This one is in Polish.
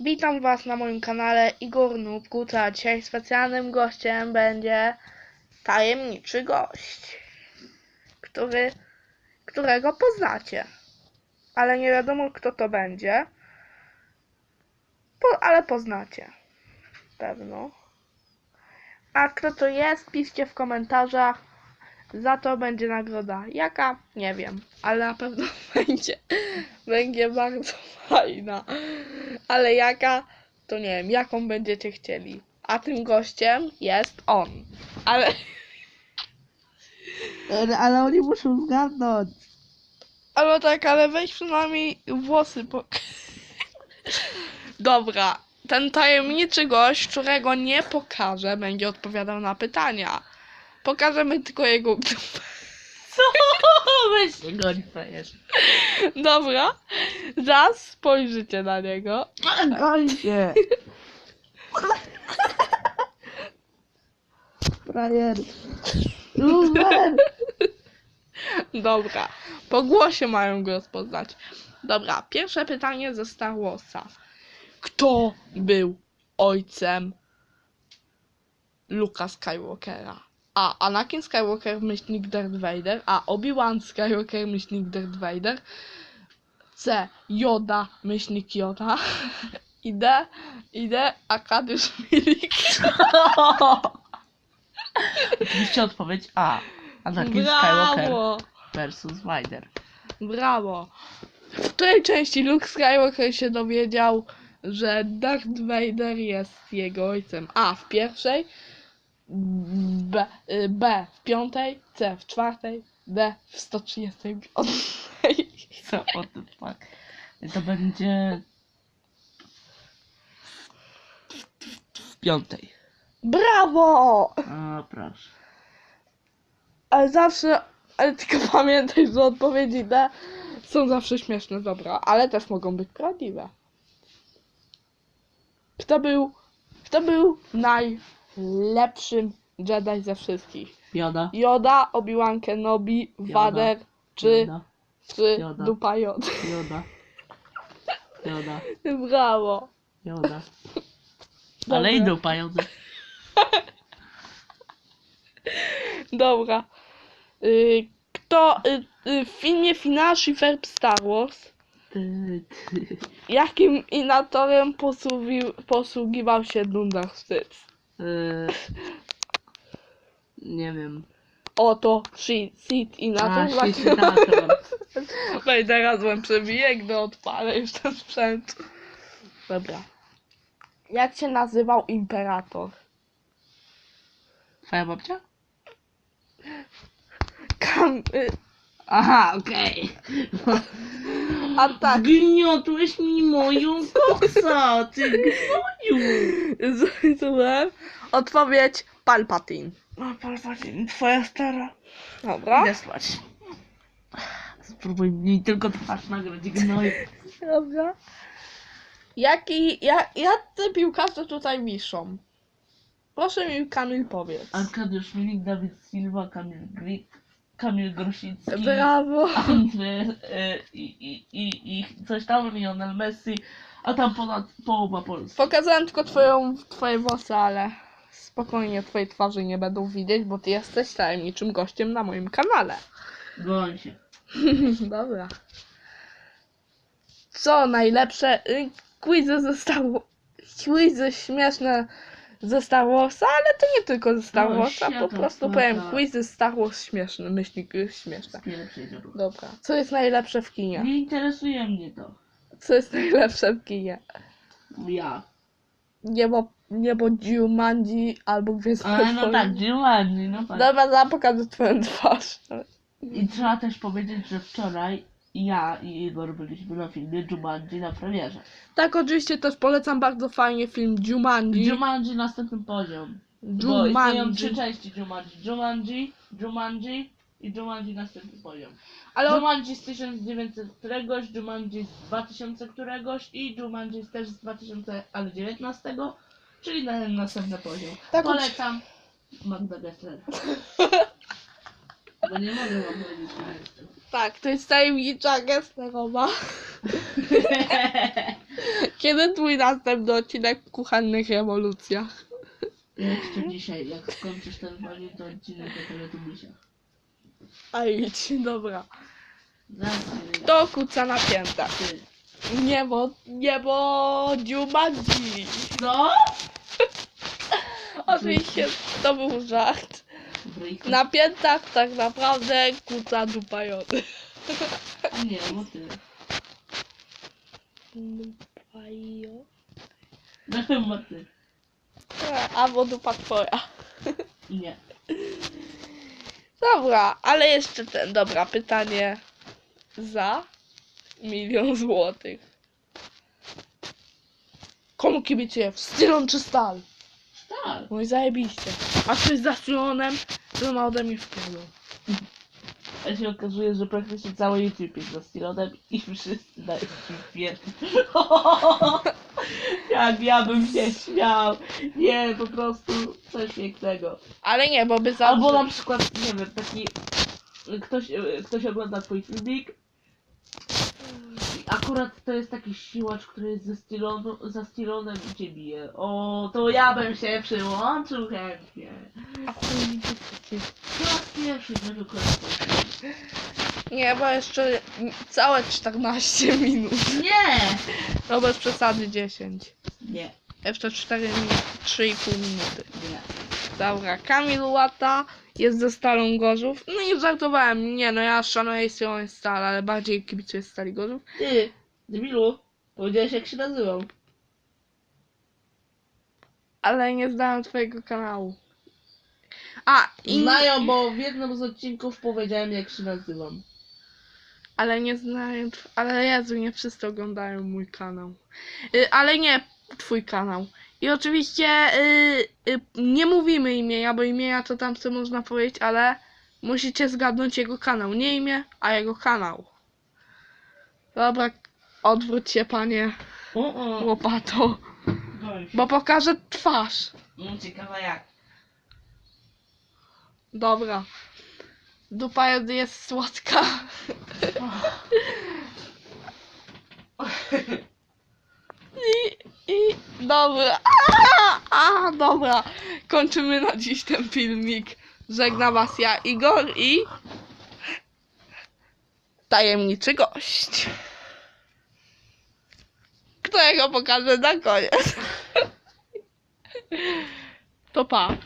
Witam Was na moim kanale Igor a Dzisiaj specjalnym gościem będzie tajemniczy gość, który, którego poznacie. Ale nie wiadomo kto to będzie. Po, ale poznacie. Pewno. A kto to jest, piszcie w komentarzach. Za to będzie nagroda. Jaka? Nie wiem, ale na pewno będzie. Będzie bardzo fajna. Ale jaka? To nie wiem, jaką będziecie chcieli. A tym gościem jest on. Ale Ale, ale oni muszą zgadnąć. ale tak, ale weź przynajmniej włosy po... Dobra, ten tajemniczy gość, którego nie pokażę, będzie odpowiadał na pytania. Pokażemy tylko jego Co? Weź frajerz. Dobra, zaraz spojrzycie na niego. Goń się. Frajer. Dobra, po głosie mają go rozpoznać. Dobra, pierwsze pytanie ze Star Warsa. Kto był ojcem Luka Skywalkera? A. Anakin Skywalker, myślnik Darth Vader. A. Obi-Wan Skywalker, myślnik Darth Vader. C. Yoda, myślnik Yoda. I D. I D. Arkadiusz Milik. Oczywiście odpowiedź A. Anakin Skywalker Brawo! versus Vader. Brawo! W której części Luke Skywalker się dowiedział, że Darth Vader jest jego ojcem? A. W pierwszej, B, B w piątej, C w czwartej, D w 135. Co o tym fuck? To będzie... W piątej. Brawo! O, proszę. Ale zawsze, ale tylko pamiętaj, że odpowiedzi D są zawsze śmieszne, dobra, ale też mogą być prawdziwe. Kto był, kto był najlepszym Jedi ze wszystkich? Joda. Yoda, Obi-Wan Kenobi, Vader czy, Joda. czy Yoda. Dupa Yoda? Joda. Joda. Brawo. Joda. Ale i dupa Joda. Dobra. Y, kto y, y, w filmie Final Shiver Star Wars Ty, ty. jakim inatorem posługiwał się Dundar Wstyd? Yy, nie wiem. Oto Seed, seed Inator. A, właśnie- Shiznator. Będę razem przebiję, gdy odpalę już ten sprzęt. Dobra. Jak się nazywał imperator? Twoja babcia? Kam... Y, Aha, okej. A tak. Zgniotłeś mi moją koksa, ty gnoju. Zrozumiałem. Odpowiedź Palpatine. No, Palpatine, twoja stara. Dobra. Idę spać. Spróbuj mi tylko twarz nagrać, gnoju. Dobra. Jaki, jak, jak te piłkarze tutaj wiszą? Proszę mi Kamil powiedz. Arkadiusz Milik, Dawid Silva, Kamil Grik, Kamil Grosicki. Brawo. Andry e, i, i, i, i coś tam, Lionel Messi, a tam ponad połowa Polski. Pokazałem tylko twoją, twoje włosy, ale spokojnie twojej twarzy nie będą widzieć, bo ty jesteś tajemniczym gościem na moim kanale. Goń się. Dobra. Co najlepsze? Y, Quizy ze Star Quizy śmieszne ze Star Warsa, ale to nie tylko ze Star No, Warsa, po światło prostu wpływa. powiem quizy z Star Wars śmieszne, myślniki śmieszne. Pierwszy dziobro. Dobra. Co jest najlepsze w kinie? Nie interesuje mnie to. Co jest najlepsze w kinie? Ja. Niebo, niebo Jumanji albo Gwiezdne Ale no tak, Jumanji, no tak. Dobra, za pokażę twoją twarz. I trzeba też powiedzieć, że wczoraj ja i Igor byliśmy na filmie Jumanji na premierze. Tak, oczywiście też polecam bardzo fajnie film Jumanji. Jumanji następny poziom. Bo istnieją trzy części Jumanji. Jumanji, Jumanji i Jumanji następny poziom. Ale o- Jumanji z 1900 któregoś, Jumanji z 2000 któregoś i Jumanji też z 2019, czyli na następny poziom. Tak, Polecam Magda Gessler. Bo nie mogę wam powiedzieć. Tak, to jest tajemnicza Gesslerowa. Kiedy twój następny odcinek w kuchennych rewolucjach? Jeszcze dzisiaj, jak skończysz ten panie, to odcinek o teletubbisiach. A idź, dobra. Zamknij. To kuca na piętach. Ty. Niebo, niebo, dziumadzi. No? Oczywiście to był żart. Na piętach tak naprawdę kuca dupający. Nie, bo ty. Dupajo. Ty. Albo dupa twoja. Nie. Dobra, ale jeszcze ten, dobra, pytanie za milion złotych. Komu kibicujesz? Stylon czy Stal? Tak. I zajebiście. A ktoś za Stylonem, to ma ode mnie wpływu. A się okazuje, że praktycznie cały YouTube jest za Stilonem i wszyscy dają ci wpierw. Jak ja bym się śmiał. Nie, po prostu coś pięknego. Ale nie, bo by za... Albo na przykład, nie wiem, taki... Ktoś, ktoś ogląda twój filmik akurat to jest taki siłacz, który jest ze Stilonu, za Stilonem i cię bije. O, to ja bym się przyłączył chętnie. Po raz pierwszy żeby korzystać. Nie, bo jeszcze całe 14 minut. Nie! No bez przesady 10. Nie, Jeszcze 4 minuty, 3,5 minuty. nie. Dobra, Kamil Łata jest ze Stalą Gorzów. No i żartowałem, nie no ja szanuję stronę Stal, ale bardziej kibicuję Stali Gorzów. Ty, debilu, powiedziałeś jak się nazywam. Ale nie znałem twojego kanału. A, i Znają, bo w jednym z odcinków powiedziałem jak się nazywam. ale nie znają, ale Jezu, nie wszyscy oglądają mój kanał. Y, ale nie twój kanał. I oczywiście y, y, nie mówimy imienia, bo imienia to tam co można powiedzieć, ale musicie zgadnąć jego kanał. Nie imię, a jego kanał. Dobra, odwróć się panie O, o. łopato, bo pokażę twarz. No, ciekawa jak. Dobra. Dupa jest- jest słodka. Dobra. A, a, dobra. Kończymy na dziś ten filmik. Żegna was ja, Igor i tajemniczy gość. Którego pokażę na koniec. To pa.